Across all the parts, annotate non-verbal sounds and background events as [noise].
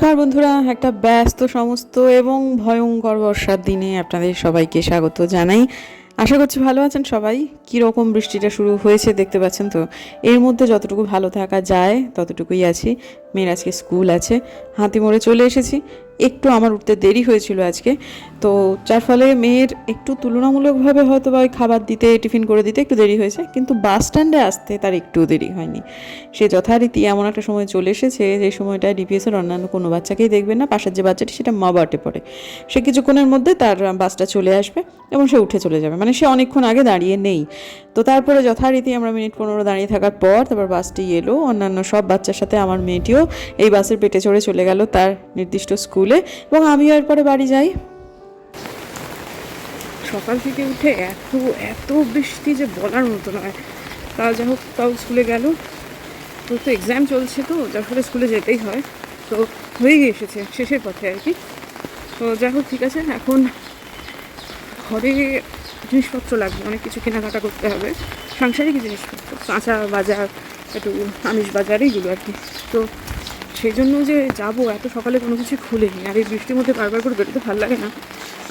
নমস্কার বন্ধুরা, একটা ব্যস্ত সমস্ত এবং ভয়ঙ্কর বর্ষার দিনে আপনাদের সবাইকে স্বাগত জানাই। আশা করছি ভালো আছেন সবাই। কীরকম বৃষ্টিটা শুরু হয়েছে দেখতে পাচ্ছেন তো? এর মধ্যে যতটুকু ভালো থাকা যায়, ততটুকুই আছি। মেয়ের আজকে স্কুল আছে হাতি মোড়ে চলে এসেছি। একটু আমার উঠতে দেরি হয়েছিল আজকে। তো যার ফলে মেয়ের একটু তুলনামূলকভাবে হয়তো বা খাবার দিতে, টিফিন করে দিতে একটু দেরি হয়েছে। কিন্তু বাস স্ট্যান্ডে আসতে তার একটু দেরি হয়নি। সে যথারীতি এমন একটা সময় চলে এসেছে যে সময়টা ডিপিএসের অন্যান্য কোনো বাচ্চাকেই দেখবে না। পাশের যে বাচ্চাটি সেটা মা বাটে পড়ে। সে কিছুক্ষণের মধ্যে তার বাসটা চলে আসবে এবং সে উঠে চলে যাবে। মানে সে অনেকক্ষণ আগে দাঁড়িয়ে নেই। তো তারপরে যথারীতি আমরা মিনিট পনেরো দাঁড়িয়ে থাকার পর তারপর বাসটি এলো। অন্যান্য সব বাচ্চার সাথে আমার মেয়েটিও এই বাসের পেটে চড়ে চলে গেল। তার নির্দিষ্ট স্কুলে এবং আমিও এরপরে বাড়ি যাই। সকাল থেকে উঠে এত এত বৃষ্টি যে বলার মতো নয়। তা যাই হোক, তাও স্কুলে গেল। তো তো এক্সাম চলছে তো, যার ফলে স্কুলে যেতেই হয়। তো হয়ে গিয়ে এসেছে, শেষের পথে আর কি। তো যাই হোক, ঠিক আছে, এখন ঘরে জিনিসপত্র লাগবে, অনেক কিছু কেনাকাটা করতে হবে। সাংসারিক জিনিসপত্র, কাঁচা বাজার, একটু আমিষ বাজার, এইগুলো আর কি। তো সেই জন্য যে যাব, এত সকালে কোনো কিছু খুলেনি। আর এই বৃষ্টির মধ্যে বারবার করে বেরোতে ভালো লাগে না।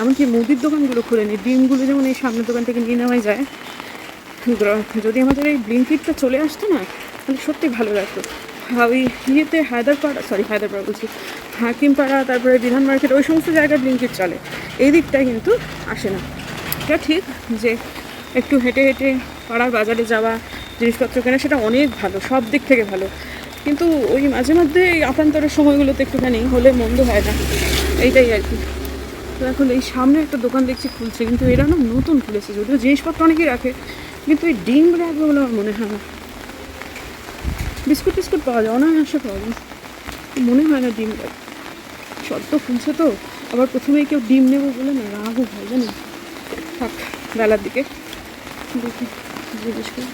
এমনকি মুদির দোকানগুলো খুলেনি। ডিমগুলো যেমন এই সামনের দোকান থেকে নিয়ে নেওয়াই যায়। যদি আমাদের এই ব্লিঙ্কিটটা চলে আসতো না, তাহলে সত্যি ভালো লাগতো। ওই ইয়েতে হায়দ্রাপাড়া সরি হায়দ্রাপাড়া বলছি। হাকিমপাড়া, তারপরে বিধান মার্কেট, ওই সমস্ত জায়গায় ব্লিঙ্কিট চলে। এই দিকটায় কিন্তু আসে না। এটা ঠিক যে একটু হেঁটে হেঁটে পাড়ার বাজারে যাওয়া, জিনিসপত্র কেনা, সেটা অনেক ভালো, সব দিক থেকে ভালো। কিন্তু ওই মাঝে মধ্যে এই আপান্তরের সময়গুলোতে একটুখানি হলে মন্দ হয় না। এইটাই আর কি। তো এখন এই সামনে একটা দোকান দেখছি খুলছে, কিন্তু এরা না নতুন খুলেছে, যদিও জিনিসপত্র অনেকেই রাখে, কিন্তু এই ডিম রাখবে বলে আমার মনে হয় না। বিস্কুট টিস্কুট পাওয়া যায়, অনায়াসে পাওয়া যায়। মনে হয় না ডিম রাখবে সদ্য খুলছে তো, আবার প্রথমেই কেউ ডিম নেব বলে না, রাগও হয় জানেন থাক, বেলার দিকে দেখি, জিজ্ঞেস করি।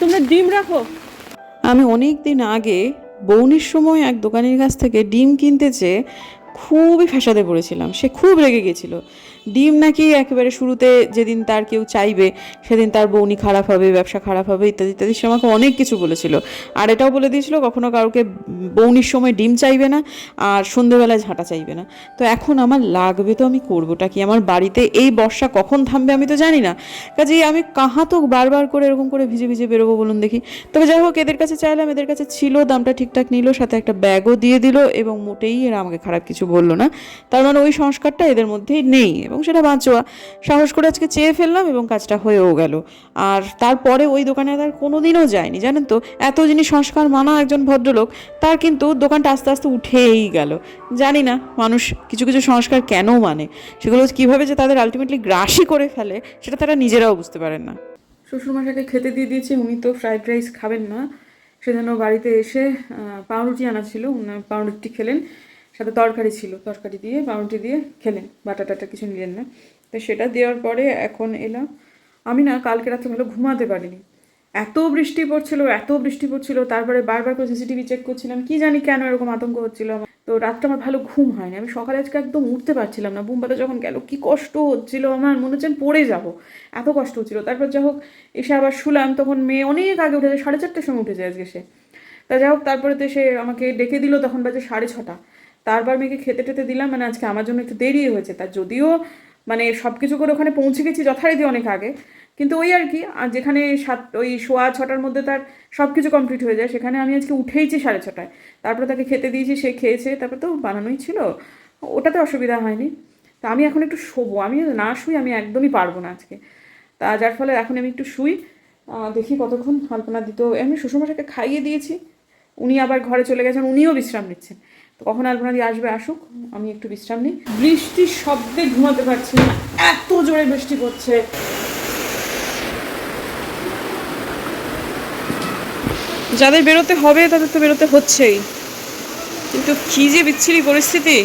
তোমরা ডিম রাখো? আমি অনেক দিন আগে বৌনির সময় এক দোকানের কাছ থেকে ডিম কিনতে চেয়ে খুবই ফ্যাসাদে পড়েছিলাম। সে খুব রেগে গেছিল। ডিম নাকি একেবারে শুরুতে যেদিন তার কেউ চাইবে, সেদিন তার বৌনি খারাপ হবে, ব্যবসা খারাপ হবে, ইত্যাদি ইত্যাদি, সে আমাকে অনেক কিছু বলেছিল। আর এটাও বলে দিয়েছিল, কখনো কাউকে বৌনির সময় ডিম চাইবে না, আর সন্ধেবেলায় ঝাঁটা চাইবে না। তো এখন আমার লাগবে তো আমি করবোটা কি? আমার বাড়িতে এই বর্ষা কখন থামবে আমি তো জানি না। কাজেই আমি কাহা তো বারবার করে এরকম করে ভিজে ভিজে বেরোবো বলুন দেখি। তবে যাই হোক, এদের কাছে চাইলাম, এদের কাছে ছিল, দামটা ঠিকঠাক নিল, সাথে একটা ব্যাগও দিয়ে দিল, এবং মোটেই এরা আমাকে খারাপ কিছু বলল না। তার মানে ওই সংস্কারটা এদের মধ্যেই নেই। এবং সেটা বাঁচোয়া সাহস করে আজকে চেয়ে ফেললাম এবং কাজটা হয়েও গেল। আর তারপরে ওই দোকানে তার কোনো দিনও যায়নি, জানেন তো? এত জিনিস সংস্কার মানা একজন ভদ্রলোক, তার কিন্তু দোকানটা আস্তে আস্তে উঠেই গেল। জানি না, মানুষ কিছু কিছু সংস্কার কেন মানে? সেগুলো কীভাবে যে তাদের আলটিমেটলি গ্রাসই করে ফেলে, সেটা তারা নিজেরাও বুঝতে পারেন না। শ্বশুরমশাইকে খেতে দিয়ে দিয়েছি, উনি তো ফ্রাইড রাইস খাবেন না। সেজন্য বাড়িতে এসে পাউরুটি আনা ছিল পাউরুটি খেলেন। সাথে তরকারি ছিল, তরকারি দিয়ে পাউরুটি দিয়ে খেলেন, বাটা টাটা কিছু নিলেন না। তো সেটা দেওয়ার পরে এখন এলাম। আমি না কালকে রাত্রে ভালো ঘুমাতে পারিনি। এত বৃষ্টি পড়ছিল, এত বৃষ্টি পড়ছিল, তারপরে বারবার করে সিসিটিভি চেক করছিলাম, কি জানি কেন এরকম আতঙ্ক হচ্ছিল আমার। তো রাতটা আমার ভালো ঘুম হয়নি। আমি সকালে আজকে একদম উঠতে পারছিলাম না বুম্বাতে যখন গেল, কি কষ্ট হচ্ছিল আমার, মনে হচ্ছে পড়ে যাব। এত কষ্ট হচ্ছিল। তারপর যা হোক, এসে আবার শুলাম, তখন মেয়ে অনেক আগে উঠেছে, সাড়ে চারটের সময় উঠেছে আজকে সে। তা যাই হোক, তারপরে তো সে আমাকে ডেকে দিল, তখন বাজে সাড়ে ছটা। তারপর মেয়েকে খেতে টেতে দিলাম মানে আজকে আমার জন্য একটু দেরি হয়েছে। তার যদিও মানে সব কিছু করে ওখানে পৌঁছে গেছি যথারীতি অনেক আগে। কিন্তু ওই আর কি, আর যেখানে সাত, ওই সোয়া ছটার মধ্যে তার সব কিছু কমপ্লিট হয়ে যায়, সেখানে আমি আজকে উঠেইছি সাড়ে ছটায়। তারপরে তাকে খেতে দিয়েছি, সে খেয়েছে, তারপর তো বানানোই ছিল। ওটাতে অসুবিধা হয়নি। তা আমি এখন একটু শোবো, আমি না শুই আমি একদমই পারব না আজকে। তা যার ফলে এখন আমি একটু শুই দেখি কতক্ষণ কল্পনা দিত। আমি শ্বশুরমশাইকে খাইয়ে দিয়েছি, উনি আবার ঘরে চলে গেছেন, উনিও বিশ্রাম নিচ্ছেন। কখন আলপনা দিয়ে আসবে আসুক, আমি একটু বিশ্রাম নিই। বৃষ্টির শব্দে ঘুমাতে পারছি না, এত জোরে বৃষ্টি পড়ছে। যাদের বেরোতে হবে, তাদের তো বেরোতে হচ্ছেই। কিন্তু কি যে বিচ্ছিরি পরিস্থিতি।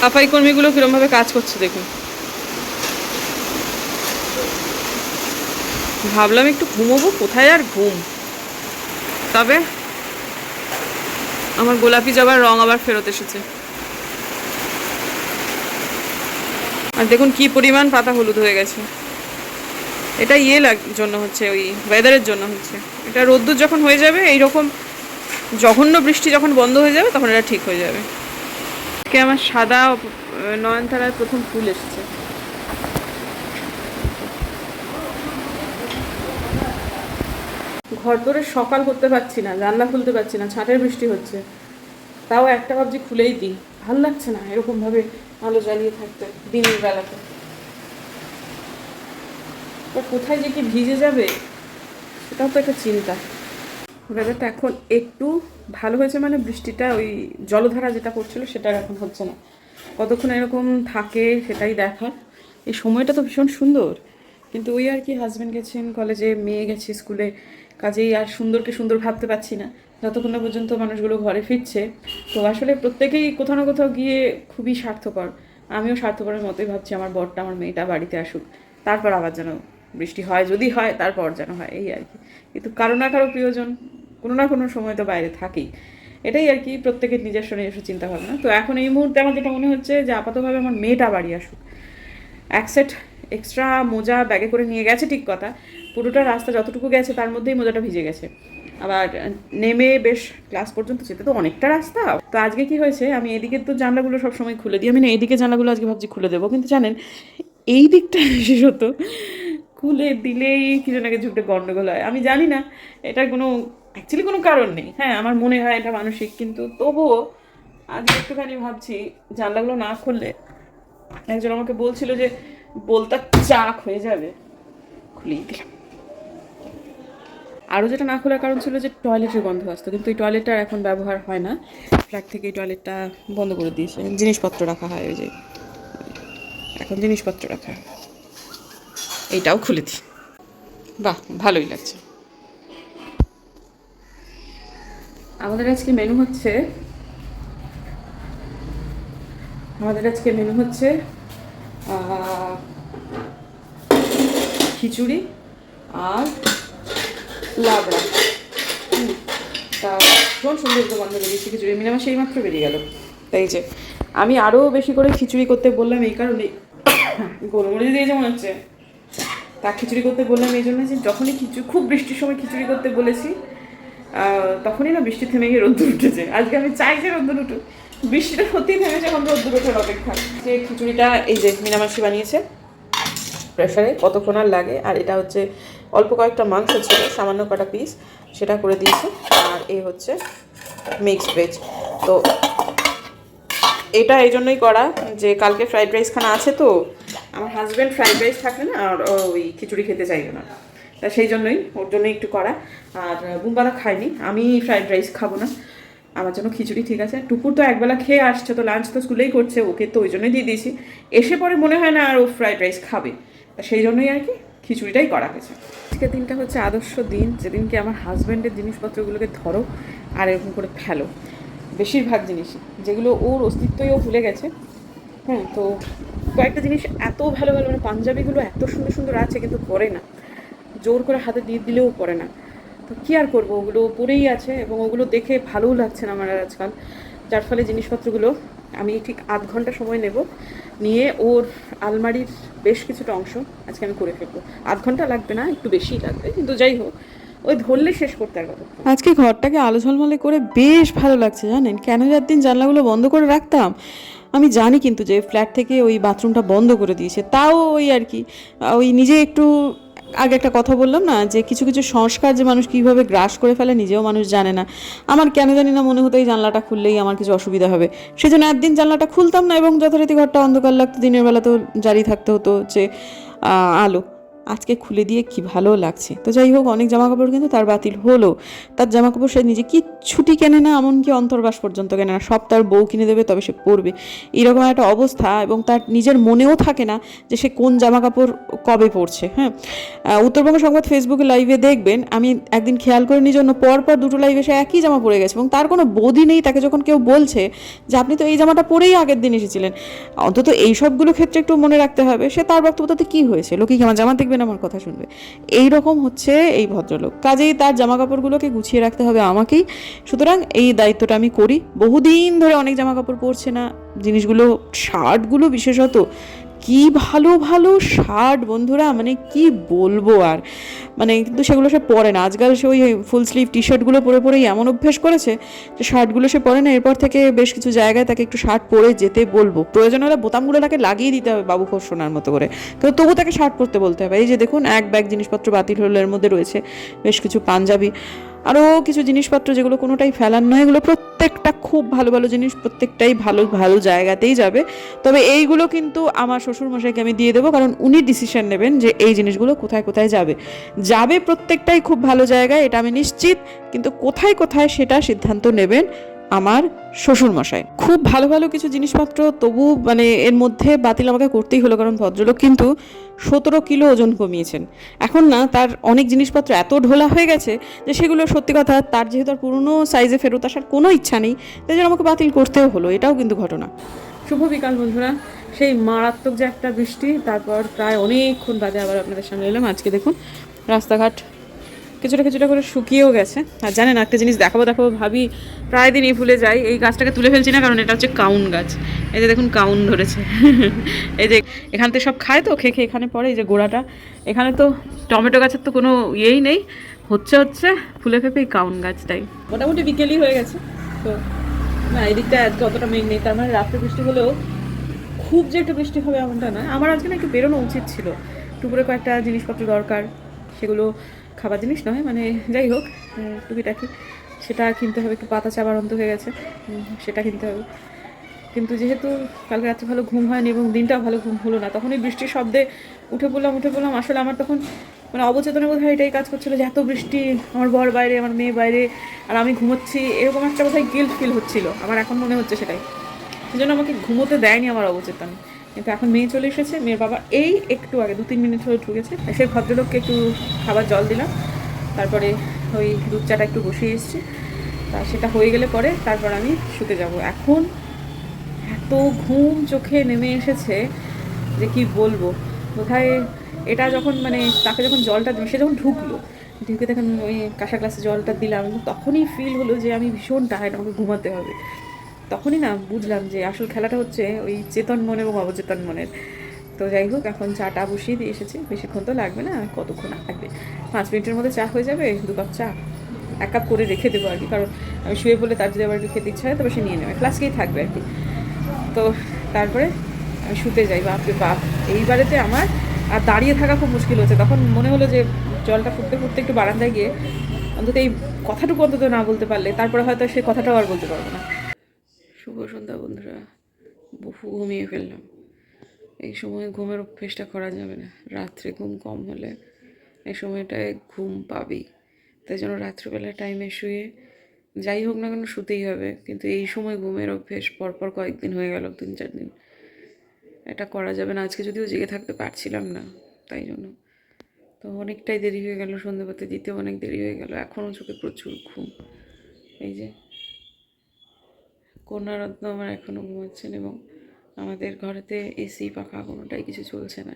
সাফাই কর্মীগুলো কিরমভাবে কাজ করছে দেখুন। ভাবলাম একটু ঘুমোবো, কোথায় আর ঘুম? তবে আমার গোলাপি জবার রং আবার ফেরত এসেছে। আর দেখুন কি পরিমাণ পাতা হলুদ হয়ে গেছে। এটা ইয়ে জন্য হচ্ছে ওই ওয়েদারের জন্য হচ্ছে। এটা রোদ্দুর যখন হয়ে যাবে এইরকম জঘন্য বৃষ্টি যখন বন্ধ হয়ে যাবে তখন এটা ঠিক হয়ে যাবে। আমার সাদা আহ, নয়নতারার প্রথম ফুল এসেছে। ঘর ধরে সকাল করতে পারছি না, জানলা খুলতে পারছি না, ছাটের বৃষ্টি হচ্ছে। তাও একটা ভাবছি খুলেই দিই। ভালো লাগছে না এরকমভাবে আলো জ্বালিয়ে থাকতে দিনের বেলাতে। কোথায় যে কি ভিজে যাবে, সেটাও তো একটা চিন্তা। ওয়েদারটা এখন একটু ভালো হয়েছে মানে বৃষ্টিটা, ওই জলধারা যেটা পড়ছিল সেটা এখন হচ্ছে না। কতক্ষণ এরকম থাকে সেটাই দেখার। এই সময়টা তো ভীষণ সুন্দর। কিন্তু ওই আর কি হাজব্যান্ড গেছেন কলেজে মেয়ে গেছে স্কুলে কাজেই আর সুন্দরকে সুন্দর ভাবতে পারছি না। যতক্ষণ না পর্যন্ত মানুষগুলো ঘরে ফিরছে, তো আসলে প্রত্যেকেই কোথাও না কোথাও গিয়ে খুবই স্বার্থপর। আমিও স্বার্থপরের মতোই ভাবছি আমার বরটা, আমার মেয়েটা বাড়িতে আসুক। তারপর আবার যেন বৃষ্টি হয়, যদি হয় তারপর যেন হয়, এই আর কি। কিন্তু কারও না কারও প্রিয়জন কোনো না কোনো সময় তো বাইরে থাকেই। এটাই আর কি প্রত্যেকের নিজস্ব নিজস্ব চিন্তা ভাবনা তো এখন এই মুহূর্তে আমার যেটা মনে হচ্ছে যে আপাতভাবে আমার মেয়েটা বাড়ি আসুক। এক সেট এক্সট্রা মোজা ব্যাগে করে নিয়ে গেছে, ঠিক কথা। পুরোটা রাস্তা যতটুকু গেছে, তার মধ্যেই মোজাটা ভিজে গেছে। আবার নেমে বেশ ক্লাস পর্যন্ত যেতে তো অনেকটা রাস্তা। তো আজকে কি হয়েছে, আমি এদিকে তো জানলাগুলো সব সময় খুলে দিই। আমি না এদিকে জানলাগুলো আজকে ভাবছি খুলে দেবো। কিন্তু জানেন, এই দিকটা [laughs] বিশেষত খুলে দিলেই কিছু না কিছু একটা গন্ডগোল হয়। আমি জানি না, এটার কোনো অ্যাকচুয়ালি কোনো কারণ নেই। হ্যাঁ আমার মনে হয় এটা মানসিক, কিন্তু তবুও আজ একটুখানি ভাবছি, জানলাগুলো না খুললে একজন আমাকে বলছিল যে বলতা চাক হয়ে যাবে, খুলেই দিলাম। আরও যেটা না খোলার কারণ ছিল যে টয়লেটের গন্ধ আসতো, কিন্তু এই টয়লেটটা এখন ব্যবহার হয় না। ফ্ল্যাট থেকে এই টয়লেটটা বন্ধ করে দিয়েছে। জিনিসপত্র রাখা হয় ওই যে, এখন জিনিসপত্র রাখা এইটাও খুলে দিই। বাহ, ভালোই লাগছে। আমাদের আজকে মেনু হচ্ছে, আমাদের আজকে মেনু হচ্ছে খিচুড়ি আর লাবড়া। তা ভীষণ সুন্দর একটা গন্ধ বেরিয়েছে খিচুড়ি। মিলে আমার সেই মাত্র বেরিয়ে গেল। তাই যে, আমি আরও বেশি করে খিচুড়ি করতে বললাম এই কারণে। গোলমরিচ দিয়েছে মনে হচ্ছে। তা খিচুড়ি করতে বললাম এই জন্য যে, যখনই খিচুড়ি খুব বৃষ্টির সময় খিচুড়ি করতে বলেছি তখনই না বৃষ্টি থেমে গিয়ে রোদ্দুর উঠেছে। আজকে আমি চাই যে রোদ্দুর উঠুক। বৃষ্টিটা সত্যিই থেমেছে এখন রোদ্দুর ওঠার অপেক্ষা। যে খিচুড়িটা এই যে মিনামাসি বানিয়েছে প্রেশারে কতক্ষণ আর লাগে, আর এটা হচ্ছে অল্প কয়েকটা মাংস ছিল, সামান্য কটা পিস সেটা করে দিয়েছে, আর এই হচ্ছে মিক্সড ভেজ তো এটা এই জন্যই করা যে কালকে ফ্রাইড রাইস খানা আছে তো, আমার হাজব্যান্ড ফ্রাইড রাইস থাকলে না আর ওই খিচুড়ি খেতে চাইবে না। তা সেই জন্যই, ওর জন্যই একটু করা, আর বুমবালা খায়নি, আমি ফ্রাইড রাইস খাব না। আমার জন্য খিচুড়ি ঠিক আছে। টুকুর তো একবেলা খেয়ে আসছে, তো লাঞ্চ তো স্কুলেই করছে, ওকে তো ওই জন্যই দিয়ে দিয়েছি। এসে পরে মনে হয় না আর ও ফ্রাইড রাইস খাবে। তা সেই জন্যই আর কি খিচুড়িটাই করা হয়েছে। আজকের দিনটা হচ্ছে আদর্শ দিন, যেদিনকে আমার হাজব্যান্ডের জিনিসপত্রগুলোকে ধরো আর এরকম করে ফেলো। বেশিরভাগ জিনিসই যেগুলো ওর অস্তিত্বই ও ভুলে গেছে। হ্যাঁ তো কয়েকটা জিনিস এত ভালো ভালো মানে পাঞ্জাবিগুলো এত সুন্দর সুন্দর আছে কিন্তু পরে না। জোর করে হাতে দিয়ে দিলেও পরে না। কী আর করব? ওগুলো পরেই আছে এবং ওগুলো দেখে ভালোও লাগছে না আমার আজকাল। যার ফলে জিনিসপত্রগুলো আমি ঠিক আধ ঘণ্টা সময় নেব। নিয়ে ওর আলমারির বেশ কিছুটা অংশ আজকে আমি করে ফেলব। আধ ঘণ্টা লাগবে না, একটু বেশিই লাগবে, কিন্তু যাই হোক, ওই ধরলে শেষ করতে আর আজকে ঘরটাকে আলো ঝলমলে করে বেশ ভালো লাগছে জানেন? কেন যার দিন জানলাগুলো বন্ধ করে রাখতাম? আমি জানি কিন্তু যে ফ্ল্যাট থেকে ওই বাথরুমটা বন্ধ করে দিয়েছে। তাও ওই আর কি ওই নিজে একটু আগে একটা কথা বললাম না, যে কিছু কিছু সংস্কার যে মানুষ কীভাবে গ্রাস করে ফেলে নিজেও মানুষ জানে না। আমার কেন জানি না মনে হতো এই জানলাটা খুললেই আমার কিছু অসুবিধা হবে। সেজন্য একদিন জানলাটা খুলতাম না এবং যথারীতি ঘরটা অন্ধকার লাগতো, দিনের বেলা তো জারি থাকতে হতো যে আলো। আজকে খুলে দিয়ে কি ভালো লাগছে। তো যাই হোক, অনেক জামা কাপড় কিন্তু তার বাতিল হলো। তার জামা কাপড় সে নিজে কি ছুটি কেনে না, এমনকি অন্তর্বাস পর্যন্ত কেনে না। সব তার বউ কিনে দেবে, তবে সে পরবে। এরকম একটা অবস্থা এবং তার নিজের মনেও থাকে না যে সে কোন জামা কাপড় কবে পরছে হ্যাঁ? উত্তরবঙ্গ সংবাদ ফেসবুকে লাইভে দেখবেন, আমি একদিন খেয়াল করে নিয়ে জন্য পর পর দুটো লাইভে সে একই জামা পরে গেছে এবং তার কোনো বোধই নেই তাকে যখন কেউ বলছে যে আপনি তো এই জামাটা পরেই আগের দিন এসেছিলেন। অন্তত এই সবগুলো ক্ষেত্রে একটু মনে রাখতে হবে। সে তার বক্তব্য তাতে কী হয়েছে? লোকে কি আমার জামা দেখবেন আমার কথা শুনবে। এই রকম হচ্ছে এই ভদ্রলোক। কাজেই তার জামা কাপড়গুলোকে গুছিয়ে রাখতে হবে আমাকেই। সুতরাং এই দায়িত্বটা আমি করি। বহুদিন ধরে অনেক জামা কাপড় পরছে না। জিনিসগুলো, শার্টগুলো বিশেষত কি ভালো ভালো শার্ট বন্ধুরা মানে কি বলব আর। মানে কিন্তু সেগুলো সে পরে না। আজকাল সে ওই ফুল স্লিভ টি শার্টগুলো পরে, পরেই এমন অভ্যেস করেছে যে শার্টগুলো সে পরে না, এরপর থেকে বেশ কিছু জায়গায় তাকে একটু শার্ট পরে যেতে বলব। প্রয়োজন হলে বোতামগুলো তাকে লাগিয়ে দিতে হবে বাবু সোনার মতো করে। কিন্তু তবু তাকে শার্ট পরতে বলতে হবে। এই যে দেখুন, এক ব্যাগ জিনিসপত্র বাতিল হলো এর মধ্যে রয়েছে বেশ কিছু পাঞ্জাবি। আরও কিছু জিনিসপত্র যেগুলো কোনোটাই ফেলার নয়, এগুলো প্রত্যেকটা খুব ভালো ভালো জিনিস প্রত্যেকটাই ভালো ভালো জায়গাতেই যাবে। তবে এইগুলো কিন্তু আমার শ্বশুরমশাইকে আমি দিয়ে দেবো, কারণ উনি ডিসিশন নেবেন যে এই জিনিসগুলো কোথায় কোথায় যাবে। যাবে প্রত্যেকটাই খুব ভালো জায়গায়, এটা আমি নিশ্চিত, কিন্তু কোথায় কোথায় সেটা সিদ্ধান্ত নেবেন আমার শ্বশুরমশাই। খুব ভালো ভালো কিছু জিনিসপত্র তবু মানে এর মধ্যে বাতিল আমাকে করতেই হলো কারণ ভদ্রলোক কিন্তু সতেরো কিলো ওজন কমিয়েছেন। এখন না, তার অনেক জিনিসপত্র এত ঢোলা হয়ে গেছে যে সেগুলো সত্যি কথা তার যেহেতু আর পুরনো সাইজে ফেরত আসার কোনো ইচ্ছা নেই, তাই জন্য আমাকে বাতিল করতেও হলো। এটাও কিন্তু ঘটনা। শুভ বিকাল বন্ধুরা। সেই মারাত্মক যে একটা বৃষ্টি, তারপর প্রায় অনেকক্ষণ বাদে আবার আপনাদের সামনে এলাম। আজকে দেখুন রাস্তাঘাট কিছুটা কিছুটা করে শুকিয়েও গেছে। আর জানেন, একটা জিনিস দেখাবো দেখাবো ভাবি প্রায় দিনই ভুলে যাই। এই গাছটাকে তুলে ফেলছি না, কারণ এটা হচ্ছে কাউন গাছ। এই যে দেখুন, কাউন ধরেছে। [laughs] এই যে এখান থেকে সব খায় তো, খেয়ে খেয়ে এখানে পড়ে, এই যে গোড়াটা। এখানে তো টমেটো গাছের তো কোনো ইয়েই নেই। হচ্ছে হচ্ছে ফুলে ফেপে এই কাউন গাছটাই। মোটামুটি বিকেলই হয়ে গেছে, তো না, এই দিকটা আজকে অতটা মেঘ নেই। তার মানে রাত্রে বৃষ্টি হলেও খুব যে একটু বৃষ্টি হবে এমনটা না আমার আজকে না একটু বেরোনো উচিত ছিল। টুকুরে কয়েকটা জিনিসপত্র দরকার, সেগুলো খাবার জিনিস নয় মানে যাই হোক আহ, টুকিটাকি। সেটা কিনতে হবে একটু পাতা চাবার অন্ত হয়ে গেছে সেটা কিনতে হবে। কিন্তু যেহেতু কালকে রাত্রে ভালো ঘুম হয়নি এবং দিনটাও ভালো ঘুম হলো না তখন এই বৃষ্টির শব্দে উঠে পড়লাম উঠে পড়লাম। আসলে আমার তখন মানে অবচেতনে বোধ হয় এটাই কাজ করছিল যে এত বৃষ্টি আমার বর বাইরে আমার মেয়ে বাইরে আর আমি ঘুমোচ্ছি এরকম একটা বোধহয় গিল্ট ফিল হচ্ছিল। আমার এখন মনে হচ্ছে সেটাই। সেজন্য আমাকে ঘুমোতে দেয়নি আমার অবচেতন। কিন্তু এখন মেয়ে চলে এসেছে, মেয়ের বাবা এই একটু আগে দু তিন মিনিট হয়ে ঢুকেছে। সেই ভদ্রলোককে একটু খাবার জল দিলাম, তারপরে ওই দুধ চাটা একটু বসিয়ে এসেছি। তা সেটা হয়ে গেলে পরে তারপর আমি শুতে যাব। এখন এত ঘুম চোখে নেমে এসেছে যে কি বলব? কোথায় এটা যখন মানে তাকে যখন জলটা দিল সে যখন ঢুকলো, ঢুকে তখন ওই কাঁসা গ্লাসে জলটা দিলাম, তখনই ফিল হলো যে আমি ভীষণ টায়ার্ড আমাকে ঘুমাতে হবে। তখনই না বুঝলাম যে আসল খেলাটা হচ্ছে ওই চেতন মন এবং অবচেতন মনের। তো যাই হোক, এখন চাটা বসিয়ে দিয়ে এসেছি। বেশিক্ষণ তো লাগবে না কতক্ষণ লাগবে? পাঁচ মিনিটের মধ্যে চা হয়ে যাবে? দু কাপ চা? এক কাপ করে রেখে দেবো আর কি, কারণ আমি শুয়ে পড়লে তার যদি আবার একটু খেতে ইচ্ছা হয়, তবে সে নিয়ে নেবে। ফ্লাস্কেই থাকবে আর কি। তো তারপরে আমি শুতে যাই বাপরে বাপ। এইবারেতে আমার আর দাঁড়িয়ে থাকা খুব মুশকিল হচ্ছে। তখন মনে হলো যে জলটা ফুটতে ফুটতে একটু বারান্দায় গিয়ে অন্তত এই কথাটুকু অন্তত না বলতে পারলে, তারপরে হয়তো সে কথাটাও আর বলতে পারব না। শুভ সন্ধ্যা বন্ধুরা। বহু ঘুমিয়ে ফেললাম। এই সময় ঘুমের অভ্যেসটা করা যাবে না। রাত্রে ঘুম কম হলে এই সময়টায় ঘুম পাবি। তাই জন্য রাত্রিবেলা টাইমে শুয়ে যাই হোক না কেন শুতেই হবে। কিন্তু এই সময় ঘুমের অভ্যেস পরপর কয়েকদিন হয়ে গেল, তিন চার দিন। এটা করা যাবে না। আজকে যদিও জেগে থাকতে পারছিলাম না, তাই জন্য। তো অনেকটাই দেরি হয়ে গেল সন্ধ্যেবাতি দিতেও অনেক দেরি হয়ে গেল। এখনও চোখে প্রচুর ঘুম। এই যে কন্যারত্ন আমার এখনও ঘুমাচ্ছেন এবং আমাদের ঘরেতে এসি পাখা কোনোটাই কিছু চলছে না।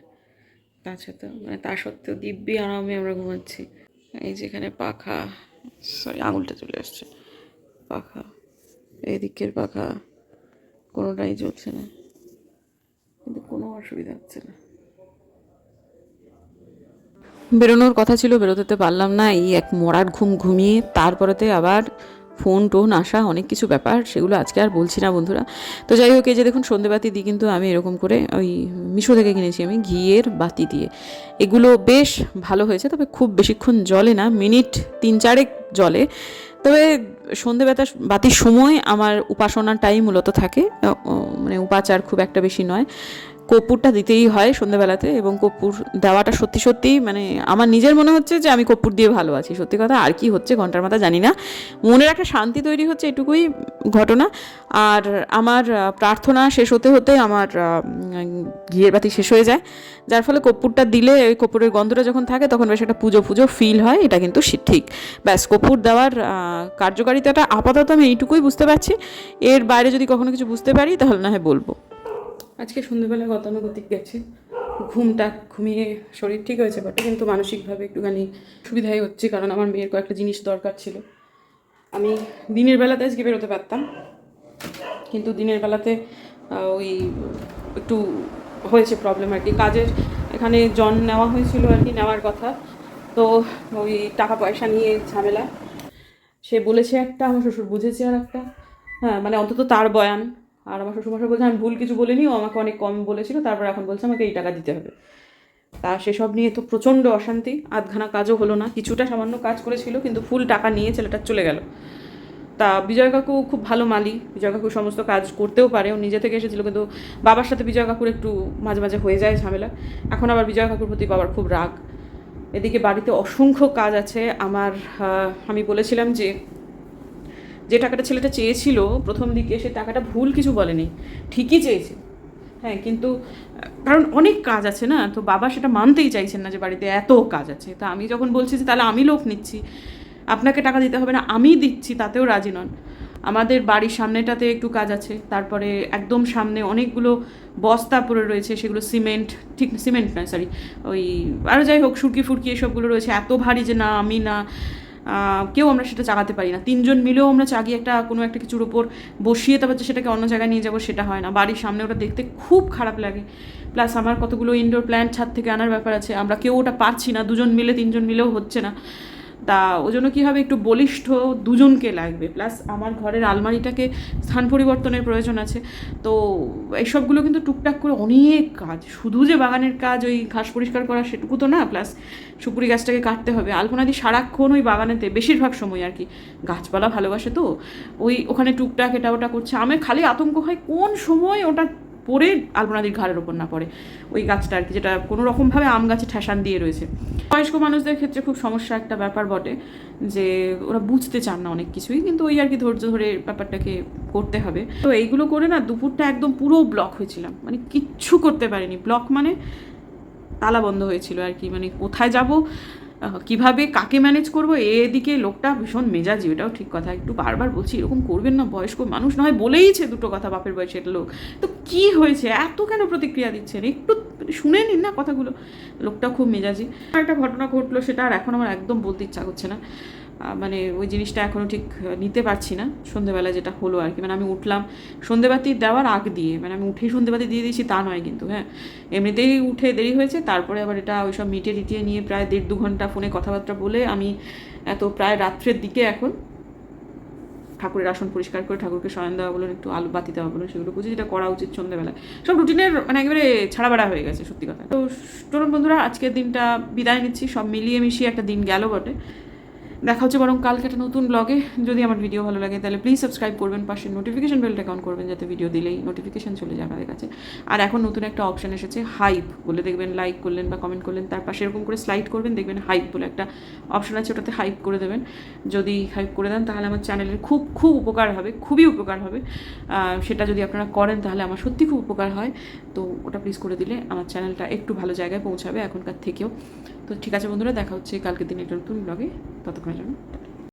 তা সত্ত্বেও মানে তা সত্ত্বেও দিব্যি আরামে আমরা ঘুমাচ্ছি। এই যেখানে পাখা সরি আঙুলটা চলে আসছে। পাখা, এদিকের পাখা কোনোটাই চলছে না। কিন্তু কোনো অসুবিধা হচ্ছে না। বেরোনোর কথা ছিল, বেরোতে পারলাম না। এই এক মরার ঘুম ঘুমিয়ে তারপরেতে আবার ফোন টোন আসা অনেক কিছু ব্যাপার, সেগুলো আজকে আর বলছি না বন্ধুরা। তো যাই হোক, এই যে দেখুন সন্ধেবাতি দিই কিন্তু আমি এরকম করে ওই মিশো থেকে কিনেছি আমি ঘিয়ের বাতি দিয়ে। এগুলো বেশ ভালো হয়েছে, তবে খুব বেশিক্ষণ জলে না, মিনিট তিন চারেক জলে তবে সন্ধেবেলা বাতির সময় আমার উপাসনার টাইম মূলত থাকে মানে উপাচার খুব একটা বেশি নয়। কর্পূরটা দিতেই হয় সন্ধ্যেবেলাতে এবং কর্পূর দেওয়াটা সত্যি সত্যি মানে আমার নিজের মনে হচ্ছে যে আমি কর্পূর দিয়ে ভালো আছি। সত্যি কথা আর কি হচ্ছে ঘণ্টার মাথা জানি না। মনের একটা শান্তি তৈরি হচ্ছে এটুকুই ঘটনা। আর আমার প্রার্থনা শেষ হতে হতে আমার ঘিয়ের বাতি শেষ হয়ে যায়। যার ফলে কর্পূরটা দিলে ওই কর্পূরের গন্ধটা যখন থাকে তখন বেশ একটা পুজো পুজো ফিল হয়, এটা কিন্তু ঠিক। ব্যাস, কর্পূর দেওয়ার কার্যকারিতাটা আপাতত আমি এইটুকুই বুঝতে পারছি। এর বাইরে যদি কখনো কিছু বুঝতে পারি তাহলে না হয় বলব। আজকে সন্ধ্যেবেলা গতানুগতিক গেছে। ঘুমটা ঘুমিয়ে শরীর ঠিক হয়েছে বটে, কিন্তু মানসিকভাবে একটুখানি সুবিধাই হচ্ছে, কারণ আমার মেয়ের কয়েকটা জিনিস দরকার ছিল। আমি দিনের বেলাতে আজকে বেরোতে পারতাম, কিন্তু দিনের বেলাতে ওই একটু হয়েছে প্রবলেম আর কি। কাজের এখানে জন নেওয়া হয়েছিল আর কি, নেওয়ার কথা। তো ওই টাকা পয়সা নিয়ে ঝামেলা। সে বলেছে একটা, আমার শ্বশুর বুঝেছে আর একটা হ্যাঁ মানে অন্তত তার বয়ান। আর আমার শ্বশুরমশাই বলছে, আমি ভুল কিছু বলিনি, ও আমাকে অনেক কম বলেছিল, তারপর এখন বলছে আমাকে এই টাকা দিতে হবে। তা সেসব নিয়ে তো প্রচণ্ড অশান্তি, আধখানা কাজও হলো না, কিছুটা সামান্য কাজ করেছিল, কিন্তু ফুল টাকা নিয়ে ছেলেটা চলে গেল। তা বিজয় কাকু খুব ভালো মালি বিজয় কাকু সমস্ত কাজ করতেও পারে, ও নিজে থেকে এসেছিল, কিন্তু বাবার সাথে বিজয় কাকুর একটু মাঝে মাঝে হয়ে যায় ঝামেলা। এখন আবার বিজয় কাকুর প্রতি বাবার খুব রাগ। এদিকে বাড়িতে অসংখ্য কাজ আছে, আমার আমি বলেছিলাম যে যে টাকাটা ছেলেটা চেয়েছিল প্রথম দিকে, সে টাকাটা ভুল কিছু বলেনি। ঠিকই চেয়েছে। হ্যাঁ কিন্তু, কারণ অনেক কাজ আছে না? তো বাবা সেটা মানতেই চাইছেন না যে বাড়িতে এত কাজ আছে। তা আমি যখন বলছি যে তাহলে আমি লোক নিচ্ছি, আপনাকে টাকা দিতে হবে না, আমি দিচ্ছি, তাতেও রাজি নন। আমাদের বাড়ির সামনেটাতে একটু কাজ আছে, তারপরে একদম সামনে অনেকগুলো বস্তা পড়ে রয়েছে, সেগুলো সিমেন্ট, ঠিক সিমেন্ট নয় সরি ওই আরও যাই হোক, সুরকি ফুরকি এসবগুলো রয়েছে, এত ভারী যে না, আমি না কেউ আমরা সেটা চাগাতে পারি না। তিনজন মিলেও আমরা চাগিয়ে একটা কোনো একটা কিছুর ওপর বসিয়ে তারপর সেটাকে অন্য জায়গায় নিয়ে যাব সেটা হয় না। বাড়ির সামনে ওটা দেখতে খুব খারাপ লাগে। প্লাস আমার কতগুলো ইনডোর প্ল্যান্ট ছাদ থেকে আনার ব্যাপার আছে, আমরা কেউ ওটা পারছি না। দুজন মিলে, তিনজন মিলেও হচ্ছে না। তা ওই জন্য কী হবে একটু বলিষ্ঠ দুজনকে লাগবে? প্লাস আমার ঘরের আলমারিটাকে স্থান পরিবর্তনের প্রয়োজন আছে। তো এইসবগুলো কিন্তু টুকটাক করে অনেক কাজ। শুধু যে বাগানের কাজ ওই ঘাস পরিষ্কার করা সেটুকু তো না, প্লাস সুপুরি গাছটাকে কাটতে হবে। আলপনাদি সারাক্ষণ ওই বাগানেতে, বেশিরভাগ সময় আর কি। গাছপালা ভালোবাসে তো, ওই ওখানে টুকটাক এটা ওটা করছে। আমার খালি আতঙ্ক হয় কোন সময় ওটা পড়ে আলপনাদির ঘাড়ের ওপর না পড়ে। ওই গাছটা আর কি, যেটা কোনো রকমভাবে আম গাছে ঠেসান দিয়ে রয়েছে। বয়স্ক মানুষদের ক্ষেত্রে খুব সমস্যা একটা ব্যাপার বটে, যে ওরা বুঝতে চান না অনেক কিছুই, কিন্তু ওই আর কি ধৈর্য ধরে ব্যাপারটাকে করতে হবে। তো এইগুলো করে না দুপুরটা একদম পুরো ব্লক হয়েছিলাম। মানে কিচ্ছু করতে পারিনি। ব্লক মানে তালা বন্ধ হয়েছিল আর কি। মানে কোথায় যাব? কীভাবে কাকে ম্যানেজ করব? এদিকে লোকটা ভীষণ মেজাজি ওটাও ঠিক কথা। একটু বারবার বলছি, এরকম করবেন না, বয়স্ক মানুষ নয়, বলেইছে দুটো কথা বাপের বয়সের লোক। তো কি হয়েছে? এত কেন প্রতিক্রিয়া দিচ্ছেন? একটু শুনে নিন না কথাগুলো। লোকটা খুব মেজাজি। একটা ঘটনা ঘটলো, সেটা আর এখন আমার একদম বলতে ইচ্ছা করছে না। মানে ওই জিনিসটা এখনও ঠিক নিতে পারছি না। সন্ধেবেলা যেটা হলো আর কি। মানে আমি উঠলাম সন্ধেবাতি দেওয়ার আগ দিয়ে। মানে আমি উঠেই সন্ধেবাতি দিয়ে দিয়েছি, তা নয় কিন্তু হ্যাঁ। এমনিতেই উঠে দেরি হয়েছে, তারপরে আবার এটা ওই সব মিটিয়ে টিটিয়ে নিয়ে প্রায় দেড় দু ঘণ্টা ফোনে কথাবার্তা বলে আমি এত প্রায় রাত্রের দিকে এখন ঠাকুরের আসন পরিষ্কার করে ঠাকুরকে শয়ন দেওয়া বলুন, একটু আলু বাতি দেওয়া বলুন, সেগুলো বুঝি যেটা করা উচিত সন্ধ্যেবেলায় সব রুটিনের মানে একেবারে ছাড়াবাড়া হয়ে গেছে, সত্যি কথা। তো চলুন বন্ধুরা, আজকের দিনটা বিদায় নিচ্ছি, সব মিলিয়ে মিশিয়ে একটা দিন গেল বটে। দেখা হচ্ছে বরং কালকে একটা নতুন ব্লগে যদি আমার ভিডিও ভালো লাগে, তাহলে প্লিজ সাবস্ক্রাইব করবেন, পাশে নোটিফিকেশন বেলটা অন করবেন, যাতে ভিডিও দিলেই নোটিফিকেশন চলে যায় আমাদের কাছে। আর এখন নতুন একটা অপশন এসেছে হাইপ বলে দেখবেন লাইক করলেন বা কমেন্ট করলেন, তার পাশে এরকম করে স্লাইড করবেন, দেখবেন হাইপ বলে একটা অপশান আছে, ওটাতে হাইপ করে দেবেন। যদি হাইপ করে দেন, তাহলে আমার চ্যানেলের খুব খুব উপকার হবে, খুবই উপকার হবে। সেটা যদি আপনারা করেন, তাহলে আমার সত্যি খুব উপকার হয়। তো ওটা প্লিজ করে দিলে আমার চ্যানেলটা একটু ভালো জায়গায় পৌঁছাবে এখনকার থেকেও তো ঠিক আছে বন্ধুরা, দেখা হচ্ছে কালকের দিন একটা নতুন ব্লগে ততক্ষণের জন্য।